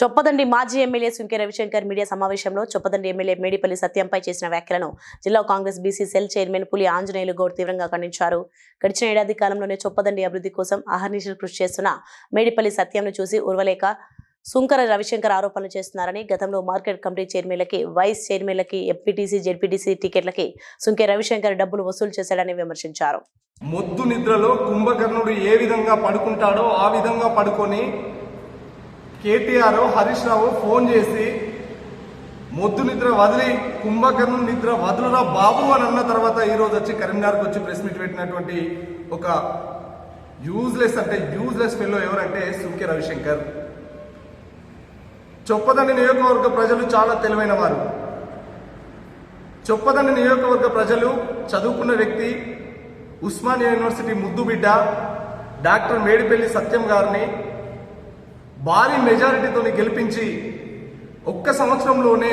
చొప్పదండి మాజీ MLA Sunke Ravishankar media సమావేశంలో Choppadandi MLA Medipalli సత్యంపై చేసిన వ్యాఖ్యలను జిల్లా కాంగ్రెస్ బీసీ సెల్ చైర్మన్ పులి ఆంజనేయులు గౌడ్ తీవ్రంగా ఖండించారు. గడిచిన ఏడాది కాలంలోనే చొప్పదండి అభివృద్ధి కోసం అహర్నిశలు కృషి చేస్తున్న మేడిపల్లి సత్యంను చూసి ఉర్వలేక సుంకర రవిశంకర్ ఆరోపణలు చేస్తున్నారని గతంలో మార్కెట్ కమిటీ చైర్మన్లకి వైస్ చైర్మన్లకి ఎంపీటీసీ జెడ్పీటీసీ టికెట్లకి సుంకే రవిశంకర్ డబ్బులు వసూలు చేశాడని విమర్శించారు. మొద్దు నిద్రలో కుంభకర్ణుడు ఏ విధంగా పడుకుంటాడో ఆ విధంగా పడుకొని కేటీఆర్ హరీష్ రావు ఫోన్ చేసి మొద్దు నిద్ర వదిలి కుంభకర్ణ నిద్ర వదులురా బాబు? అని అన్న తర్వాత ఈరోజు వచ్చి కరీంనగర్కి వచ్చి ప్రెస్ మీట్ పెట్టినటువంటి ఒక యూజ్లెస్ అంటే యూజ్లెస్ ఫెల్లో ఎవరంటే సుఖ్య రవిశంకర్. చొప్పదండి నియోజకవర్గ ప్రజలు చాలా తెలివైన వారు. చొప్పదండి నియోజకవర్గ ప్రజలు చదువుకున్న వ్యక్తి ఉస్మానియా యూనివర్సిటీ ముద్దు బిడ్డ డాక్టర్ మేడిపల్లి సత్యం గారిని భారీ మెజారిటీతో గెలిపించి ఒక్క సంవత్సరంలోనే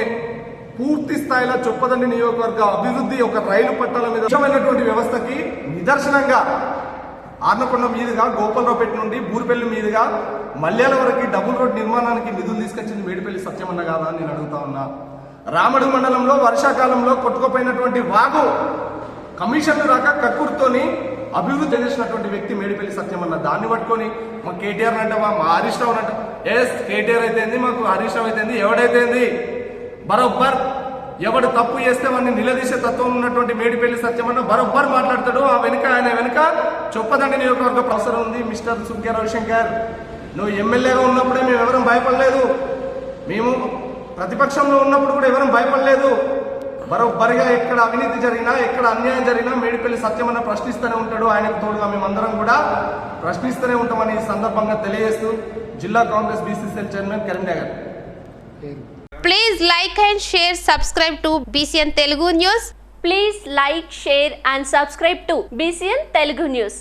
పూర్తి స్థాయిలో చొప్పదండి నియోజకవర్గ అభివృద్ధి ఒక రైలు పట్టాల మీద ముఖ్యమైనటువంటి వ్యవస్థకి నిదర్శనంగా ఆర్నకొండ మీదుగా గోపాలరావుపేట నుండి బూరిపల్లి మీదుగా మల్యాల వరకు డబుల్ రోడ్ నిర్మాణానికి నిధులు తీసుకొచ్చింది మేడిపల్లి సత్యమన్న కాదా నేను అడుగుతా ఉన్నా. రామడు మండలంలో వర్షాకాలంలో కొట్టుకుపోయినటువంటి వాగు కమిషన్లు రాక కక్కుర్తోని అభివృద్ధి చేసినటువంటి వ్యక్తి మేడిపల్లి సత్యమన్న దాన్ని పట్టుకొని మా కేటీఆర్ అంటావా మా హరీష్ రావు అంట ఎస్ కేటీఆర్ అయితేంది మాకు హరీష్ రావు అయితేంది ఎవడైతేంది? బరోబ్బర్ ఎవడు తప్పు చేస్తే వాడిని నిలదీసే తత్వం ఉన్నటువంటి మేడిపల్లి సత్యమన్న బరోబ్బర్ మాట్లాడతాడు. ఆ వెనుక ఆయన వెనుక చొప్పదండి నియోజకవర్గ ప్రొఫెసర్ ఉంది మిస్టర్ సుఖ్య రవిశంకర్. నువ్వు ఎమ్మెల్యేగా ఉన్నప్పుడే మేము ఎవరం భయపడలేదు. మేము ప్రతిపక్షంలో ఉన్నప్పుడు కూడా ఎవరం భయపడలేదు. బరోబ్బరిగా ఎక్కడ అవినీతి జరిగినా ఎక్కడ అన్యాయం జరిగినా మేడిపల్లి సత్యమన్న ప్రశ్నిస్తూనే ఉంటాడు. ఆయనకు తోడుగా మేమందరం కూడా ప్రశ్నిస్తూనే ఉంటామని ఈ సందర్భంగా తెలియజేస్తూ జిల్లా Congress BCCL chairman Karimnagar please like and share subscribe to BCN Telugu news please like share and subscribe to BCN Telugu news